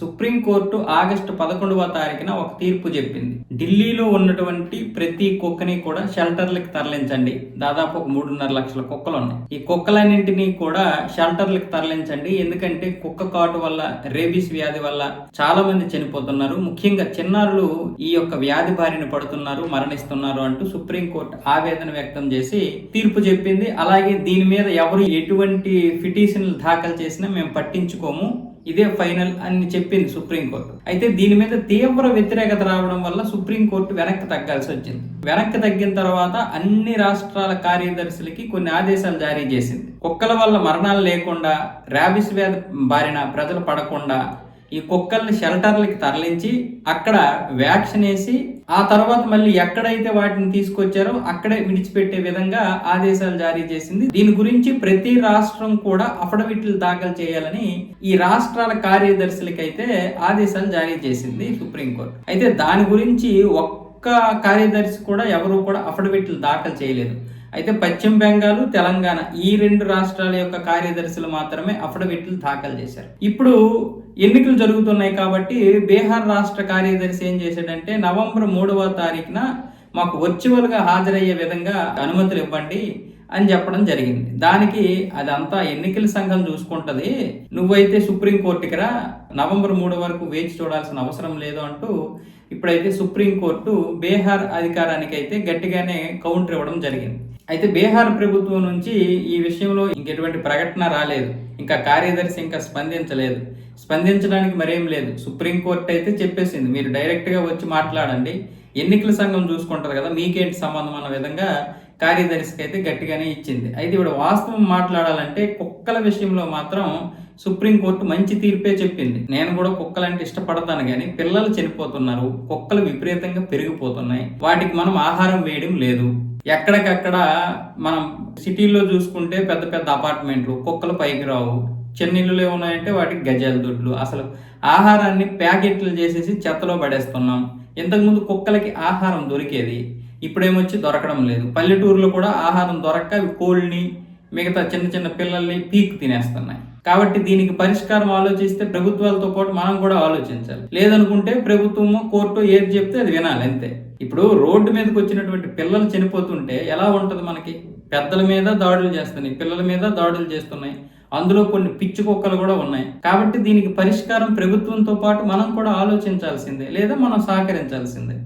Supreme court August పదకొండవ తారీఖున ఒక తీర్పు చెప్పింది. ఢిల్లీలో ఉన్నటువంటి ప్రతి కుక్కని కూడా షెల్టర్లకు తరలించండి. దాదాపు ఒక మూడున్నర లక్షల కుక్కలు ఉన్నాయి. ఈ కుక్కలన్నింటినీ కూడా షెల్టర్లకు తరలించండి. ఎందుకంటే కుక్క కాటు వల్ల రేబీస్ వ్యాధి వల్ల చాలా మంది చనిపోతున్నారు. ముఖ్యంగా చిన్నారులు ఈ యొక్క వ్యాధి బారిన పడుతున్నారు మరణిస్తున్నారు అంటూ సుప్రీంకోర్టు ఆవేదన వ్యక్తం చేసి తీర్పు చెప్పింది. అలాగే దీని మీద ఎవరు ఎటువంటి పిటిషన్లు దాఖలు చేసినా మేము పట్టించుకోము. ఇదే ఫైనల్ అని చెప్పింది సుప్రీంకోర్టు అయితే దీని మీద తీవ్ర వ్యతిరేకత రావడం వల్ల సుప్రీంకోర్టు వెనక్కి తగ్గాల్సి వచ్చింది. వెనక్కి తగ్గిన తర్వాత అన్ని రాష్ట్రాల కార్యదర్శులకి కొన్ని ఆదేశాలు జారీ చేసింది. కుక్కల వల్ల మరణాలు లేకుండా ర్యాబిస్ వ్యాధి బారిన ప్రజలు పడకుండా ఈ కుక్కల్ని షెల్టర్లకి తరలించి అక్కడ వ్యాక్సిన్ వేసి ఆ తర్వాత మళ్ళీ ఎక్కడైతే వాటిని తీసుకొచ్చారో అక్కడే విడిచిపెట్టే విధంగా ఆదేశాలు జారీ చేసింది. దీని గురించి ప్రతి రాష్ట్రం కూడా అఫిడవిట్లు దాఖలు చేయాలని ఈ రాష్ట్రాల కార్యదర్శులకైతే ఆదేశాలు జారీ చేసింది సుప్రీంకోర్టు. అయితే దాని గురించి ఒక్క కార్యదర్శి కూడా ఎవరు కూడా అఫిడవిట్లు దాఖలు చేయలేదు. అయితే పశ్చిమ బెంగాల్ తెలంగాణ ఈ రెండు రాష్ట్రాల యొక్క కార్యదర్శులు మాత్రమే అఫిడవిట్లు దాఖలు చేశారు. ఇప్పుడు ఎన్నికలు జరుగుతున్నాయి కాబట్టి బీహార్ రాష్ట్ర కార్యదర్శి ఏం చేశాడంటే నవంబర్ మూడవ తారీఖున మాకు వర్చువల్గా హాజరయ్యే విధంగా అనుమతులు ఇవ్వండి అని చెప్పడం జరిగింది. దానికి అదంతా ఎన్నికల సంఘం చూసుకుంటది. నువ్వైతే సుప్రీంకోర్టుకి రా నవంబర్ మూడు వరకు వేచి చూడాల్సిన అవసరం లేదు అంటూ ఇప్పుడైతే సుప్రీంకోర్టు బీహార్ అధికారానికి అయితే గట్టిగానే కౌంటర్ ఇవ్వడం జరిగింది. అయితే బీహార్ ప్రభుత్వం నుంచి ఈ విషయంలో ఇంకెటువంటి ప్రకటన రాలేదు. ఇంకా కార్యదర్శి ఇంకా స్పందించలేదు. స్పందించడానికి మరేం లేదు. సుప్రీంకోర్టు అయితే చెప్పేసింది. మీరు డైరెక్ట్గా వచ్చి మాట్లాడండి. ఎన్నికల సంఘం చూసుకుంటారు కదా మీకేంటి సంబంధం అన్న విధంగా కార్యదర్శికి అయితే గట్టిగానే ఇచ్చింది. అయితే ఇప్పుడు వాస్తవం మాట్లాడాలంటే కుక్కల విషయంలో మాత్రం సుప్రీంకోర్టు మంచి తీర్పే చెప్పింది. నేను కూడా కుక్కలంటే ఇష్టపడతాను కానీ పిల్లలు చనిపోతున్నారు కుక్కలు విపరీతంగా పెరిగిపోతున్నాయి వాటికి మనం ఆహారం వేయడం లేదు. ఎక్కడికక్కడ మనం సిటీల్లో చూసుకుంటే పెద్ద పెద్ద అపార్ట్మెంట్లు కుక్కలు పైకి రావు. చిన్న ఇల్లులు ఉన్నాయంటే వాటికి గజాల దొడ్లు. అసలు ఆహారాన్ని ప్యాకెట్లు చేసేసి చెత్తలో పడేస్తున్నాం. ఇంతకుముందు కుక్కలకి ఆహారం దొరికేది ఇప్పుడేమొచ్చి దొరకడం లేదు. పల్లెటూరులో కూడా ఆహారం దొరక్క కోళ్ళని మిగతా చిన్న చిన్న పిల్లల్ని పీక్ తినేస్తున్నాయి. కాబట్టి దీనికి పరిష్కారం ఆలోచిస్తే ప్రభుత్వాలతో పాటు మనం కూడా ఆలోచించాలి. లేదనుకుంటే ప్రభుత్వము కోర్టు ఏది చెప్తే అది వినాలి అంతే. ఇప్పుడు రోడ్డు మీదకి వచ్చినటువంటి పిల్లలు చనిపోతుంటే ఎలా ఉంటుంది మనకి? పెద్దల మీద దాడులు చేస్తున్నాయి పిల్లల మీద దాడులు చేస్తున్నాయి. అందులో కొన్ని పిచ్చి కుక్కలు కూడా ఉన్నాయి. కాబట్టి దీనికి పరిష్కారం ప్రభుత్వంతో పాటు మనం కూడా ఆలోచించాల్సిందే లేదా మనం సహకరించాల్సిందే.